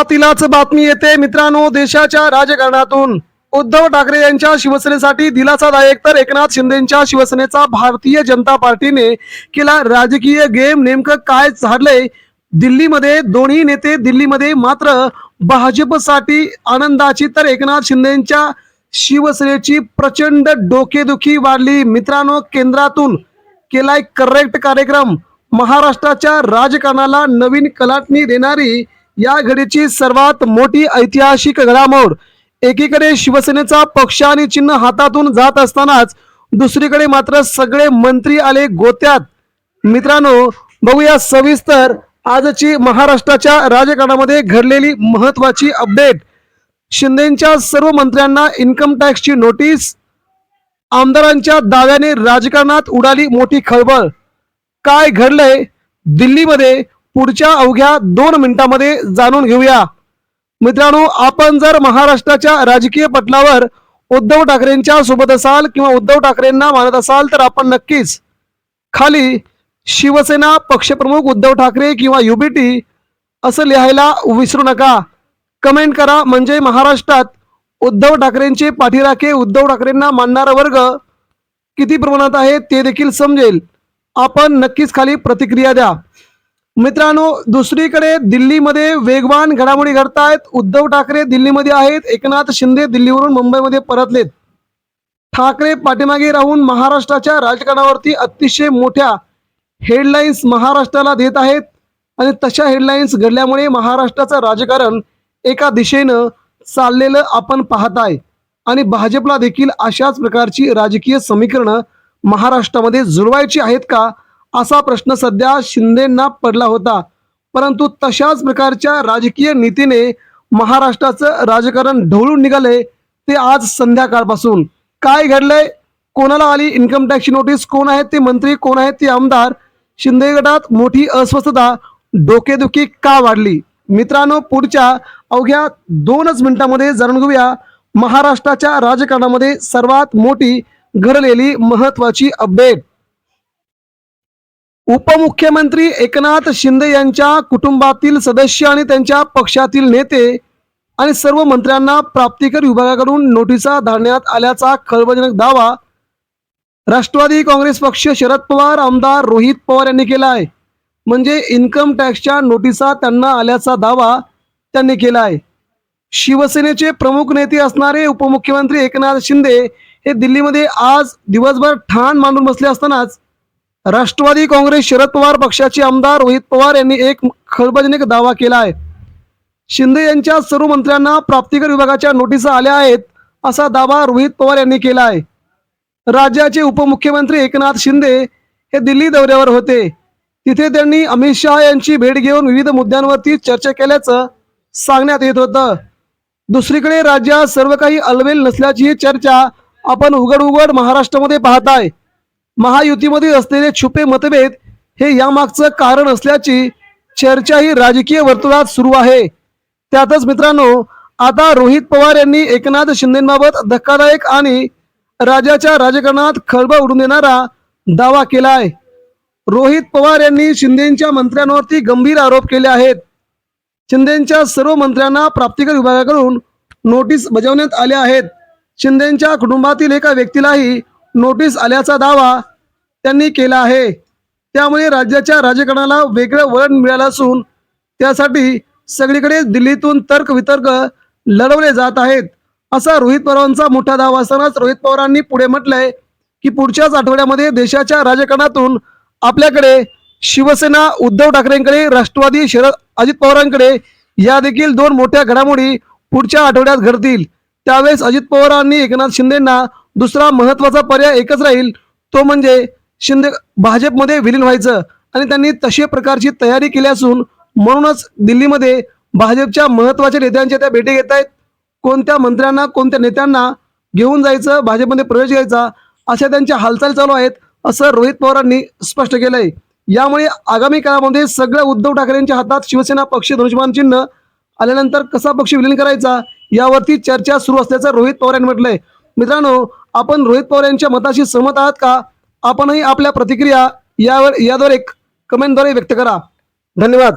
सुरुवातीलाच बातमी येते. मित्रांनो देशाच्या राजकारणातून उद्धव ठाकरे यांच्या शिवसेनेसाठी दिलासादायक तर एकनाथ शिंदेच्या शिवसेनेचा भारतीय जनता पार्टीने केला राजकीय गेम. नेमकं काय झाडलंय दिल्लीमध्ये दोन्ही नेते दिल्लीमध्ये मात्र भाजपसाठी आनंदाची तर एकनाथ शिंदेच्या शिवसेनेची प्रचंड डोकेदुखी वाढली. मित्रांनो केंद्रातून केलाय करेक्ट कार्यक्रम. महाराष्ट्राच्या राजकारणाला नवीन कलाटणी देणारी या घडीची सर्वात मोठी ऐतिहासिक घडामोड. एकीकडे शिवसेनेचा पक्ष आणि चिन्ह हातातून जात असतानाच दुसरीकडे मात्र सगळे मंत्री आले गोत्यात. मित्रांनो बघूया सविस्तर आजची महाराष्ट्राच्या राजकारणामध्ये घडलेली महत्वाची अपडेट. शिंदेच्या सर्व मंत्र्यांना इन्कम टॅक्सची नोटीस आमदारांच्या दाव्याने राजकारणात उडाली मोठी खळबळ. काय घडलंय? दिल्लीमध्ये पुढच्या अवघ्या दोन मिनिटांमध्ये जाणून घेऊया. मित्रांनो आपण जर महाराष्ट्राच्या राजकीय पटलावर उद्धव ठाकरेंच्या सोबत असाल किंवा उद्धव ठाकरेंना मानत असाल तर आपण नक्कीच खाली शिवसेना पक्षप्रमुख उद्धव ठाकरे किंवा युबीटी असं लिहायला विसरू नका. कमेंट करा म्हणजे महाराष्ट्रात उद्धव ठाकरेंचे पाठीराखे उद्धव ठाकरेंना मानणारा वर्ग किती प्रमाणात आहे ते देखील समजेल. आपण नक्कीच खाली प्रतिक्रिया द्या. मित्रांनो दुसरीकडे दिल्लीमध्ये वेगवान घडामोडी घडतायत. उद्धव ठाकरे दिल्लीमध्ये आहेत. एकनाथ शिंदे दिल्लीवरून मुंबईमध्ये परतलेत. ठाकरे पाठीमागे राहून महाराष्ट्राच्या राजकारणावरती अतिशय मोठ्या हेडलाईन्स महाराष्ट्राला देत आहेत. आणि तशा हेडलाईन्स घडल्यामुळे महाराष्ट्राचं राजकारण एका दिशेनं चाललेलं आपण पाहताय. आणि भाजपला देखील अशाच प्रकारची राजकीय समीकरणं महाराष्ट्रामध्ये जुळवायची आहेत का? असा प्रश्न सध्या शिंदेंना पडला होता. परंतु तशाच प्रकारच्या राजकीय नीतीने महाराष्ट्राचं राजकारण ढवळून निघाले ते आज संध्याकाळपासून. काय घडलंय? कोणाला आली इन्कम टॅक्सची नोटीस कोण आहेत ते मंत्री? कोण आहेत ते आमदार? शिंदे गटात मोठी अस्वस्थता डोकेदुखी का वाढली? मित्रांनो पुढच्या अवघ्या दोनच मिनिटांमध्ये जाणून घेऊया महाराष्ट्राच्या राजकारणामध्ये सर्वात मोठी घडलेली महत्वाची अपडेट उपमुख्यमंत्री एकनाथ शिंदे यांच्या कुटुंबातील सदस्य आणि त्यांच्या पक्षातील नेते आणि सर्व मंत्र्यांना प्राप्तिकर विभागाकडून नोटिसा धाडण्यात आल्याचा खळबळजनक दावा राष्ट्रवादी काँग्रेस पक्ष शरद पवार आमदार रोहित पवार यांनी केला आहे. म्हणजे इन्कम टॅक्सच्या नोटिसा त्यांना आल्याचा दावा त्यांनी केला आहे. शिवसेनेचे प्रमुख नेते असणारे उपमुख्यमंत्री एकनाथ शिंदे हे दिल्लीमध्ये आज दिवसभर ठाण मांडून बसले असतानाच राष्ट्रवादी काँग्रेस शरद पवार पक्षाचे आमदार रोहित पवार यांनी एक खळबजनिक दावा केला आहे. शिंदे यांच्या सर्व मंत्र्यांना प्राप्तिकर विभागाच्या नोटिसा आल्या आहेत असा दावा रोहित पवार यांनी केला आहे. राज्याचे उपमुख्यमंत्री एकनाथ शिंदे हे दिल्ली दौऱ्यावर होते. तिथे त्यांनी अमित शहा यांची भेट घेऊन विविध मुद्द्यांवरती चर्चा केल्याचं सांगण्यात येत होतं. दुसरीकडे राज्यात सर्व काही अलवेल नसल्याची ही चर्चा आपण उघड उघड महाराष्ट्रामध्ये पाहताय. महायुतीमध्ये असलेले छुपे मतभेद हे यामागचं कारण असल्याची चर्चा ही राजकीय वर्तुळात सुरू आहे. त्यातच मित्रांनो आता रोहित पवार यांनी एकनाथ शिंदेबाबत धक्कादायक आणि राज्याच्या राजकारणात खळबळ उडून देणारा दावा केला आहे रोहित पवार यांनी शिंदेच्या मंत्र्यांवरती गंभीर आरोप केले आहेत. शिंदेच्या सर्व मंत्र्यांना प्राप्तिकर विभागाकडून नोटीस बजावण्यात आल्या आहेत. शिंदेच्या कुटुंबातील एका व्यक्तीलाही नोटीस आल्याचा दावा त्यांनी केला आहे. त्यामुळे राज्याच्या राजकारणाला वेगळं वळण मिळालं असून त्यासाठी सगळीकडे दिल्लीतून तर्क वितर्क लढवले जात आहेत. असा रोहित पवारांचा मोठा दावा असतानाच रोहित पवारांनी पुढे म्हटलंय की पुढच्याच आठवड्यामध्ये देशाच्या राजकारणातून आपल्याकडे शिवसेना उद्धव ठाकरेंकडे राष्ट्रवादी शरद अजित पवारांकडे या देखील दोन मोठ्या घडामोडी पुढच्या आठवड्यात घडतील. त्यावेळेस अजित पवारांनी एकनाथ शिंदेंना दुसरा महत्त्वाचा पर्याय एकच राहील तो म्हणजे शिंदे भाजपमध्ये विलीन व्हायचं आणि त्यांनी तशी प्रकारची तयारी केली असून म्हणूनच दिल्लीमध्ये भाजपच्या महत्त्वाच्या नेत्यांच्या त्या भेटी घेत आहेत. कोणत्या मंत्र्यांना कोणत्या नेत्यांना घेऊन जायचं भाजपमध्ये प्रवेश घ्यायचा अशा त्यांच्या हालचाल चालू आहेत असं रोहित पवारांनी स्पष्ट केलंय. यामुळे आगामी काळामध्ये सगळ्या उद्धव ठाकरेंच्या हातात शिवसेना पक्ष धनुष्यमान चिन्ह आल्यानंतर कसा पक्ष विलीन करायचा यावरती चर्चा सुरू असल्याचं रोहित पवार यांनी म्हटलंय. मित्रांनो आपण रोहित पवार यांच्या मताशी सहमत आहात का? आपणही आपल्या प्रतिक्रिया यावर याद्वारे कमेंटद्वारे व्यक्त करा. धन्यवाद.